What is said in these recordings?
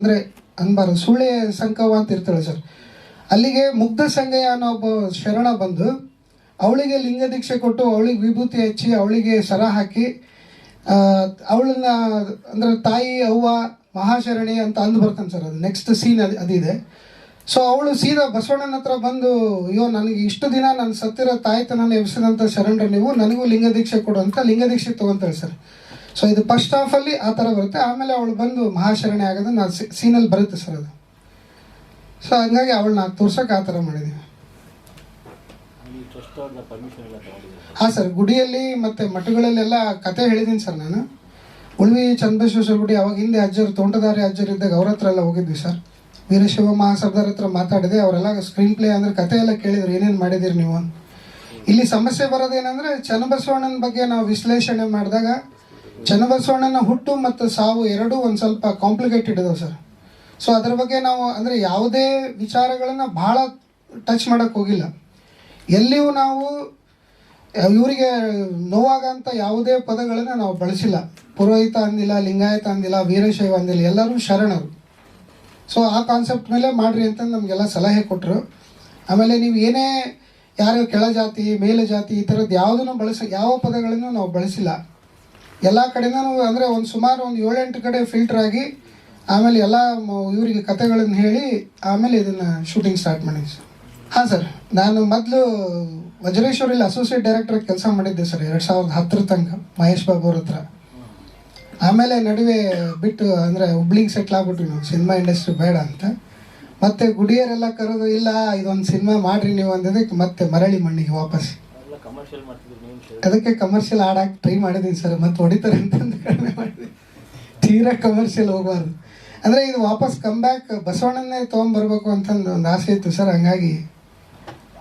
ಅಂದರೆ ಅನ್ಬಾರ ಸುಳ್ಳೆ ಸಂಕವ ಅಂತ ಇರ್ತಾಳೆ ಸರ್. ಅಲ್ಲಿಗೆ ಮುಗ್ಧ ಸಂಗಯ್ಯ ಅನ್ನೋ ಒಬ್ಬ ಶರಣ ಬಂದು ಅವಳಿಗೆ ಲಿಂಗ ದೀಕ್ಷೆ ಕೊಟ್ಟು ಅವಳಿಗೆ ವಿಭೂತಿ ಹಚ್ಚಿ ಅವಳಿಗೆ ಸರ ಹಾಕಿ ಅವಳನ್ನ ಅಂದರೆ ತಾಯಿ, ಅವ್ವ, ಮಹಾಶರಣಿ ಅಂತ ಅಂದು ಬರ್ತಾನೆ ಸರ್ ಅದು. ನೆಕ್ಸ್ಟ್ ಸೀನ್ ಅದು, ಅದಿದೆ. ಸೊ ಅವಳು ಸೀದಾ ಬಸವಣ್ಣನ ಹತ್ರ ಬಂದು, ಅಯ್ಯೋ, ನನಗೆ ಇಷ್ಟು ದಿನ ನನ್ನ ಸತ್ತಿರೋ ತಾಯ್ತನ ಎಬ್ಸಿದಂಥ ಶರಣರು ನೀವು, ನನಗೂ ಲಿಂಗ ದೀಕ್ಷೆ ಕೊಡು ಅಂತ ಲಿಂಗ ದೀಕ್ಷೆ ತಗೊಂತಾಳೆ ಸರ್. ಸೊ ಇದು ಫಸ್ಟ್ ಹಾಫಲ್ಲಿ ಆ ಥರ ಬರುತ್ತೆ. ಆಮೇಲೆ ಅವಳು ಬಂದು ಮಹಾಶರಣೆ ಆಗೋದು ನಾನು ಸೀನಲ್ಲಿ ಬರುತ್ತೆ ಸರ್ ಅದು. ಸೊ ಹಂಗಾಗಿ ಅವಳನ್ನ ತೋರ್ಸೋಕೆ ಆ ಥರ ಮಾಡಿದ್ದೀವಿ ಹಾಂ ಸರ್ ಗುಡಿಯಲ್ಲಿ ಮತ್ತು ಮಠಗಳಲ್ಲೆಲ್ಲ ಕತೆ ಹೇಳಿದ್ದೀನಿ ಸರ್ ನಾನು. ಉಳ್ವಿ ಚಂದ್ರಶೇಶ್ವರ ಗುಡಿ ಅವಾಗ ಹಿಂದೆ ಅಜ್ಜರು ತೋಂಟದಾರಿ ಅಜ್ಜರು ಇದ್ದಾಗ ಅವ್ರ ಹತ್ರ ಎಲ್ಲ ಹೋಗಿದ್ವಿ ಸರ್ ವೀರಶಿವ ಮಹಾಸರ್ದಾರ್ ಹತ್ರ ಮಾತಾಡಿದೆ. ಅವರೆಲ್ಲ ಸ್ಕ್ರೀನ್ ಪ್ಲೇ ಅಂದರೆ ಕತೆ ಎಲ್ಲ ಕೇಳಿದ್ರು, ಏನೇನು ಮಾಡಿದಿರಿ ನೀವು ಇಲ್ಲಿ ಸಮಸ್ಯೆ ಬರೋದೇನೆಂದರೆ, ಚನ್ನಬಸವಣ್ಣನ ಬಗ್ಗೆ ನಾವು ವಿಶ್ಲೇಷಣೆ ಮಾಡಿದಾಗ ಚನ್ನಬಸವಣ್ಣನ ಹುಟ್ಟು ಮತ್ತು ಸಾವು ಎರಡೂ ಒಂದು ಸ್ವಲ್ಪ ಕಾಂಪ್ಲಿಕೇಟೆಡ್ ಇದಾವೆ ಸರ್. ಸೊ ಅದ್ರ ಬಗ್ಗೆ ನಾವು ಅಂದರೆ ಯಾವುದೇ ವಿಚಾರಗಳನ್ನು ಭಾಳ ಟಚ್ ಮಾಡೋಕ್ಕೆ ಹೋಗಿಲ್ಲ. ಎಲ್ಲಿಯೂ ನಾವು, ಇವರಿಗೆ ನೋವಾಗಂತ ಯಾವುದೇ ಪದಗಳನ್ನು ನಾವು ಬಳಸಿಲ್ಲ. ಪುರೋಹಿತ ಅಂದಿಲ್ಲ, ಲಿಂಗಾಯತ ಅಂದಿಲ್ಲ, ವೀರಶೈವ ಅಂದಿಲ್ಲ, ಎಲ್ಲರೂ ಶರಣರು. ಸೊ ಆ ಕಾನ್ಸೆಪ್ಟ್ ಮೇಲೆ ಮಾಡಿರಿ ಅಂತ ನಮಗೆಲ್ಲ ಸಲಹೆ ಕೊಟ್ಟರು ಆಮೇಲೆ ನೀವು ಏನೇ ಯಾರು ಕೆಳ ಜಾತಿ, ಮೇಲೆ ಜಾತಿ ಈ ಥರದ್ದು ಯಾವುದನ್ನು ಬಳಸ, ಯಾವ ಪದಗಳನ್ನು ನಾವು ಬಳಸಿಲ್ಲ. ಎಲ್ಲ ಕಡೆನೂ ಅಂದರೆ ಒಂದು ಸುಮಾರು ಒಂದು ಏಳೆಂಟು ಕಡೆ ಫಿಲ್ಟರ್ ಆಗಿ ಆಮೇಲೆ ಎಲ್ಲ ಇವರಿಗೆ ಕತೆಗಳನ್ನು ಹೇಳಿ ಆಮೇಲೆ ಇದನ್ನು ಶೂಟಿಂಗ್ ಸ್ಟಾರ್ಟ್ ಮಾಡಿದ್ವಿ ಸರ್. ಹಾಂ ಸರ್, ನಾನು ಮೊದಲು ವಜ್ರೇಶ್ವರಲ್ಲಿ ಅಸೋಸಿಯೇಟ್ ಡೈರೆಕ್ಟರ್ ಕೆಲಸ ಮಾಡಿದ್ದೆ ಸರ್, ಎರಡು ಸಾವಿರದ ಹತ್ತರ ತನಕ ಮಹೇಶ್ ಬಾಬು ಅವ್ರ ಹತ್ರ. ಆಮೇಲೆ ನಡುವೆ ಬಿಟ್ಟು ಅಂದರೆ ಹುಬ್ಳಿಗೆ ಸೆಟ್ಲ್ ಆಗ್ಬಿಟ್ವಿ ನಾವು ಸಿನಿಮಾ ಇಂಡಸ್ಟ್ರಿ ಬೇಡ ಅಂತ. ಮತ್ತೆ ಗುಡಿಯರೆಲ್ಲ ಕರೆದು, ಇಲ್ಲ, ಇದೊಂದು ಸಿನಿಮಾ ಮಾಡಿರಿ ನೀವು ಅಂದಿದ್ದಕ್ಕೆ ಮತ್ತೆ ಮರಳಿ ಮಣ್ಣಿಗೆ ವಾಪಸ್ ಅದಕ್ಕೆ ಕಮರ್ಷಿಯಲ್ ಆಡಕ್ಕೆ ಟ್ರೈ ಮಾಡಿದ್ದೀನಿ ಸರ್ ಮತ್ತೆ ಹೊಡಿತಾರೆ ಅಂತಂದು ಕಡಿಮೆ ಮಾಡಿದೆ. ತೀರಾ ಕಮರ್ಷಿಯಲ್ ಹೋಗಬಾರ್ದು. ಅಂದರೆ ಇದು ವಾಪಸ್ ಕಮ್ ಬ್ಯಾಕ್ ಬಸವಣ್ಣನೇ ತೊಗೊಂಬರ್ಬೇಕು ಅಂತಂದು ಒಂದು ಆಸೆ ಇತ್ತು ಸರ್ ಹಂಗಾಗಿ.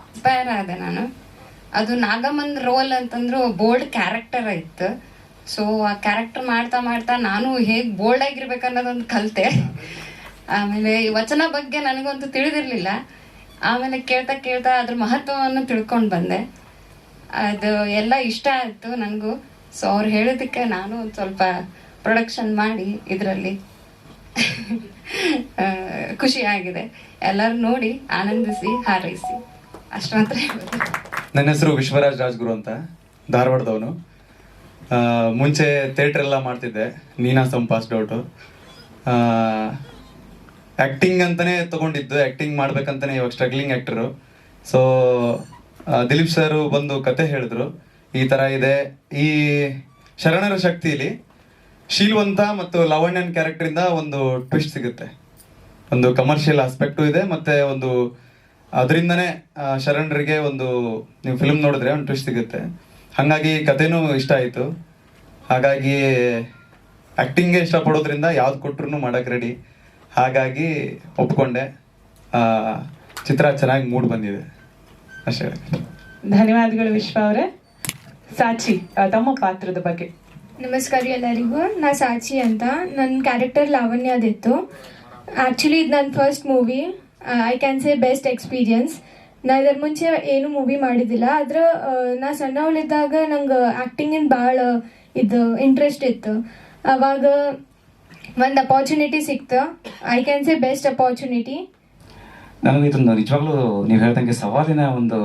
ಇನ್ಸ್ಪೈರ್ ಆದೆ ನಾನು. ಅದು ನಾಗಮ್ಮನ್ ರೋಲ್ ಅಂತಂದ್ರು ಬೋಲ್ಡ್ ಕ್ಯಾರೆಕ್ಟರ್ ಇತ್ತು. ಸೊ ಆ ಕ್ಯಾರೆಕ್ಟರ್ ಮಾಡ್ತಾ ಮಾಡ್ತಾ ನಾನು ಹೇಗೆ ಬೋಲ್ಡ್ ಆಗಿರ್ಬೇಕು ಅನ್ನೋದೊಂದು ಕಲಿತೆ. ಆಮೇಲೆ ಈ ವಚನ ಬಗ್ಗೆ ನನಗಂತೂ ತಿಳಿದಿರಲಿಲ್ಲ. ಆಮೇಲೆ ಕೇಳ್ತಾ ಕೇಳ್ತಾ ಅದ್ರ ಮಹತ್ವವನ್ನು ತಿಳ್ಕೊಂಡು ಬಂದೆ. ಅದು ಎಲ್ಲ ಇಷ್ಟ ಆಯ್ತು ನನಗೂ. ಸೊ ಅವ್ರು ಹೇಳಿದ್ದಕ್ಕೆ ನಾನು ಒಂದು ಸ್ವಲ್ಪ ಪ್ರೊಡಕ್ಷನ್ ಮಾಡಿ ಇದರಲ್ಲಿ. ಖುಷಿ ಆಗಿದೆ. ಎಲ್ಲರೂ ನೋಡಿ ಆನಂದಿಸಿ, ಹಾರೈಸಿ. ಅಷ್ಟು ಮಾತ್ರ ನನ್ನ ಹೆಸರು ವಿಶ್ವರಾಜ್ ರಾಜ್ಗುರು ಅಂತ. ಧಾರವಾಡದವನು. ಮುಂಚೆ ಥಿಯೇಟ್ರ್ ಎಲ್ಲ ಮಾಡ್ತಿದ್ದೆ. ನೀನಾಸಂ ಪಾಸ್ಡ್ ಔಟು ಆ್ಯಕ್ಟಿಂಗ್ ಅಂತಲೇ ತೊಗೊಂಡಿದ್ದು. ಆ್ಯಕ್ಟಿಂಗ್ ಮಾಡ್ಬೇಕಂತಲೇ ಇವಾಗ struggling actor so Dileep sir ಬಂದು ಕತೆ ಹೇಳಿದ್ರು. ಈ ತರ ಇದೆ. ಈ ಶರಣರ ಶಕ್ತಿಲಿ ಶೀಲ್ವಂತ ಮತ್ತು ಲವಣ್ಯನ್ ಕ್ಯಾರೆಕ್ಟರ್ ಇಂದ ಒಂದು ಟ್ವಿಸ್ಟ್ ಸಿಗುತ್ತೆ. ಒಂದು ಕಮರ್ಷಿಯಲ್ ಆಸ್ಪೆಕ್ಟು ಇದೆ ಮತ್ತೆ ಒಂದು ಅದರಿಂದನೇ ಶರಣರಿಗೆ ಒಂದು ನೀವು ಫಿಲ್ಮ್ ನೋಡಿದ್ರೆ ಒಂದು ಟ್ವಿಸ್ಟ್ ಸಿಗುತ್ತೆ. ಹಾಗಾಗಿ ಕಥೆನೂ ಇಷ್ಟ ಆಯಿತು. ಹಾಗಾಗಿ ಆ್ಯಕ್ಟಿಂಗ್ಗೆ ಇಷ್ಟಪಡೋದ್ರಿಂದ ಯಾವ್ದು ಕೊಟ್ರು ಮಾಡೋಕೆ ರೆಡಿ ಹಾಗಾಗಿ ಒಪ್ಕೊಂಡೆ. ಚಿತ್ರ ಚೆನ್ನಾಗಿ ಮೂಡ್ ಬಂದಿದೆ. ಧನ್ಯವಾದಗಳು ವಿಶ್ವ ಅವರೇ. ಸಾಚಿ ತಮ್ಮ ಪಾತ್ರದ ಬಗ್ಗೆ. ನಮಸ್ಕಾರ ಎಲ್ಲರಿಗೂ. ನಾ ಸಾಚಿ ಅಂತ. ನನ್ನ ಕ್ಯಾರೆಕ್ಟರ್ ಲಾವಣ್ಯದಿತ್ತು ಆ್ಯಕ್ಚುಲಿ ಇದು ನನ್ನ first movie I can say best experience ನಾ ಇದರ ಮುಂಚೆ ಏನು ಮೂವಿ ಮಾಡಿದ್ದಿಲ್ಲ. ಆದ್ರೆ ನಾ ಸಣ್ಣವಳಿದ್ದಾಗ ನಂಗೆ ಆ್ಯಕ್ಟಿಂಗಿನ ಭಾಳ ಇದು ಇಂಟ್ರೆಸ್ಟ್ ಇತ್ತು. ಅವಾಗ ಒಂದು ಅಪಾರ್ಚುನಿಟಿ ಸಿಕ್ತು. I can say best opportunity ನನಗೆ ಇದೊಂದು ನಿಜವಾಗ್ಲೂ ನೀವು ಹೇಳ್ದಂಗೆ ಸವಾಲಿನ ಒಂದು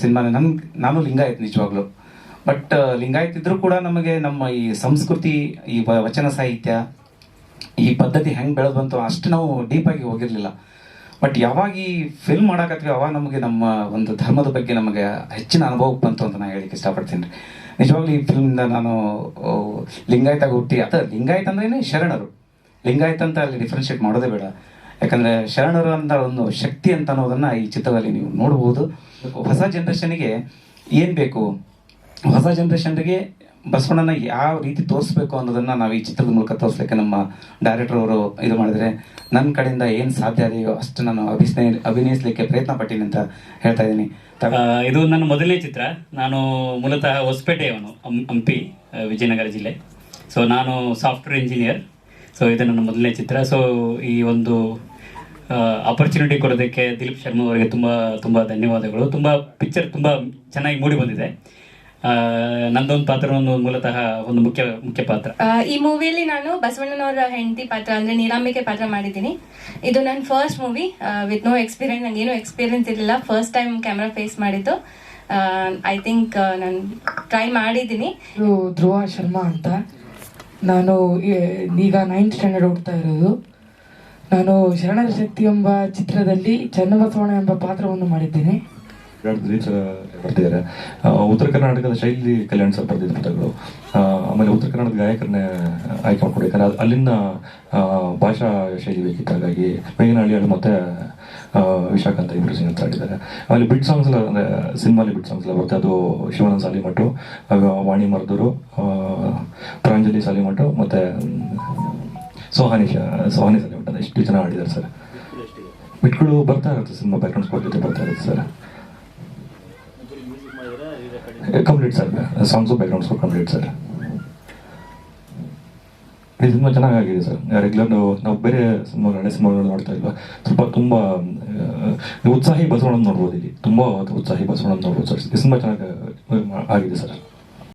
ಸಿನಿಮಾನ. ನನ್ ನಾನು ಲಿಂಗಾಯತ್ ನಿಜವಾಗ್ಲೂ. ಬಟ್ ಲಿಂಗಾಯತ್ ಇದ್ರೂ ಕೂಡ ನಮಗೆ ನಮ್ಮ ಈ ಸಂಸ್ಕೃತಿ, ಈ ವಚನ ಸಾಹಿತ್ಯ, ಈ ಪದ್ಧತಿ ಹೆಂಗೆ ಬೆಳೆದು ಬಂತು ಅಷ್ಟು ನಾವು ಡೀಪಾಗಿ ಹೋಗಿರಲಿಲ್ಲ. ಬಟ್ ಯಾವಾಗ ಈ ಫಿಲ್ಮ್ ಮಾಡಾಕತ್ವಿ, ಅವಾಗ ನಮಗೆ ನಮ್ಮ ಒಂದು ಧರ್ಮದ ಬಗ್ಗೆ ನಮಗೆ ಹೆಚ್ಚಿನ ಅನುಭವ ಬಂತು ಅಂತ ನಾನು ಹೇಳಿಕ್ಕೆ ಇಷ್ಟಪಡ್ತೀನಿ. ರೀ ನಿಜವಾಗ್ಲೂ ಈ ಫಿಲ್ಮಿಂದ ನಾನು ಲಿಂಗಾಯತಾಗ ಹುಟ್ಟಿ ಅಥವಾ ಲಿಂಗಾಯತ್ ಅಂದ್ರೇನೆ ಶರಣರು. ಲಿಂಗಾಯತ್ ಅಂತ ಅಲ್ಲಿ ಡಿಫ್ರೆನ್ಶಿಯೇಟ್ ಮಾಡೋದೇ ಬೇಡ. ಯಾಕಂದ್ರೆ ಶರಣರು ಒಂದು ಶಕ್ತಿ ಅಂತ ಅನ್ನೋದನ್ನ ಈ ಚಿತ್ರದಲ್ಲಿ ನೀವು ನೋಡಬಹುದು. ಹೊಸ ಜನರೇಷನ್ಗೆ ಏನ್ ಬೇಕು? ಹೊಸ ಜನರೇಷನ್ಗೆ ಬಸವಣ್ಣನ ಯಾವ ರೀತಿ ತೋರಿಸ್ಬೇಕು ಅನ್ನೋದನ್ನ ನಾವು ಈ ಚಿತ್ರದ ಮೂಲಕ ತೋರಿಸ್ಲಿಕ್ಕೆ ನಮ್ಮ ಡೈರೆಕ್ಟರ್ ಅವರು ಇದು ಮಾಡಿದ್ರೆ ನನ್ನ ಕಡೆಯಿಂದ ಏನು ಸಾಧ್ಯ ಇದೆಯೋ ಅಷ್ಟು ನಾನು ಅಭಿನಯ ಅಭಿನಯಿಸಲಿಕ್ಕೆ ಪ್ರಯತ್ನ ಪಟ್ಟೀನಿ ಅಂತ ಹೇಳ್ತಾ ಇದ್ದೀನಿ. ಇದು ನನ್ನ ಮೊದಲನೇ ಚಿತ್ರ. ನಾನು ಮೂಲತಃ ಹೊಸಪೇಟೆಯವನು ಹಂಪಿ ವಿಜಯನಗರ ಜಿಲ್ಲೆ. ಸೊ ನಾನು ಸಾಫ್ಟ್ವೇರ್ ಇಂಜಿನಿಯರ್ ಸೊ ಇದು ನನ್ನ ಮೊದಲನೇ ಚಿತ್ರ. ಸೊ ಈ ಒಂದು ಅಪರ್ಚುನಿಟಿ ಕೊಡೋದಕ್ಕೆ ದಿಲೀಪ್ ಶರ್ಮಾ ಅವರಿಗೆ ತುಂಬ ತುಂಬ ಧನ್ಯವಾದಗಳು. ತುಂಬ ಪಿಕ್ಚರ್ ತುಂಬ ಚೆನ್ನಾಗಿ ಮೂಡಿ ಬಂದಿದೆ. ನಂದೊಂದು ಪಾತ್ರ ಒಂದು ಮೂಲತಃ ಒಂದು ಮುಖ್ಯ ಮುಖ್ಯ ಪಾತ್ರ. ಈ ಮೂವಿಯಲ್ಲಿ ನಾನು ಬಸವಣ್ಣನವರ ಹೆಂಡತಿ ಪಾತ್ರ ಅಂದ್ರೆ ನೀರಾಂಬಿಕೆ ಪಾತ್ರ ಮಾಡಿದ್ದೀನಿ. ಇದು ನನ್ನ first movie with no experience ನಂಗೆ ಏನೂ ಎಕ್ಸ್ಪೀರಿಯನ್ಸ್ ಇರಲಿಲ್ಲ. ಫಸ್ಟ್ ಟೈಮ್ ಕ್ಯಾಮ್ರಾ ಫೇಸ್ ಮಾಡಿದ್ದು. ಐ ಥಿಂಕ್ ನಾನು ಟ್ರೈ ಮಾಡಿದ್ದೀನಿ. ಧ್ರುವ ಶರ್ಮಾ ಅಂತ. ನಾನು ಈಗ ನೈನ್ತ್ ಸ್ಟ್ಯಾಂಡರ್ಡ್ ಓಡ್ತಾ ಇರೋದು. ನಾನು ಶರಣರ ಶಕ್ತಿ ಎಂಬ ಚಿತ್ರದಲ್ಲಿ ಚನ್ನಬಸವಣ್ಣ ಎಂಬ ಪಾತ್ರವನ್ನು ಮಾಡಿದ್ದೇನೆ. ಉತ್ತರ ಕರ್ನಾಟಕದ ಶೈಲಿ ಕಲ್ಯಾಣ ಸರ್ ಬರ್ದಿದ್ದ ಪುಸ್ತಕಗಳು ಆಮೇಲೆ ಉತ್ತರ ಕರ್ನಾಟಕದ ಗಾಯಕರನ್ನೇ ಆಯ್ಕೆ ಮಾಡ್ಕೊಂಡಿದ್ದಾರೆ ಅಲ್ಲಿನ ಭಾಷಾ ಶೈಲಿ ಬೇಕಿತ್ತು. ಹಾಗಾಗಿ ಮೇಘನಹಳ್ಳಿಯಾಳು ಮತ್ತೆ ವಿಶಾಖಾಂತ ಇಬ್ಬರು ಸಿಂಗ್ ಆಡಿದ್ದಾರೆ ಆಮೇಲೆ ಬಿಟ್ ಸಾಂಗ್ಸ್ ಎಲ್ಲ, ಅಂದರೆ, ಸಿನಿಮಾಲಿ ಬಿಟ್ ಸಾಂಗ್ಸ್ ಎಲ್ಲ ಬರುತ್ತೆ. ಅದು ಶಿವಾನಂದ ಸಾಲಿಮಠು ವಾಣಿ ಮರದೂರು ಪ್ರಾಂಜಲಿ ಸಾಲಿಮಠು, ಮತ್ತೆ ಸೋಹಾನಿ ಶಾ ಸೋಹಾನಿ ಎಷ್ಟು ಜನ ಆಡಿದ್ದಾರೆ ಸರ್. ಬಿಟ್ಗಳು ಬರ್ತಾ ಇರುತ್ತೆ ಸಿನಿಮಾ ಬ್ಯಾಕ್ಗ್ರೌಂಡ್ ಸ್ಕೋರ್ ಜೊತೆ ಬರ್ತಾ ಇರುತ್ತೆ sir. Complete sir. Songs background score complete sir. ಈ ಸಿನಿಮಾ ಚೆನ್ನಾಗಿದೆ ಸರ್. ರೆಗ್ಯುಲರ್ ನಾವು ಬೇರೆ ಸಿನಿಮಾಗಳು, ಹಳೆ ಸಿನಿಮಾಗಳು ನೋಡ್ತಾ ಇಲ್ವಾ? ಸ್ವಲ್ಪ ತುಂಬ, ಉತ್ಸಾಹಿ ಬಸವಣ್ಣ ನೋಡ್ಬೋದು ಇಲ್ಲಿ. ತುಂಬ ಉತ್ಸಾಹಿ ಬಸವಣ್ಣ ನೋಡ್ಬೋದು ಸರ್. ಸಿನಿಮಾ ಚೆನ್ನಾಗಿ, ಆಗಿದೆ ಸರ್.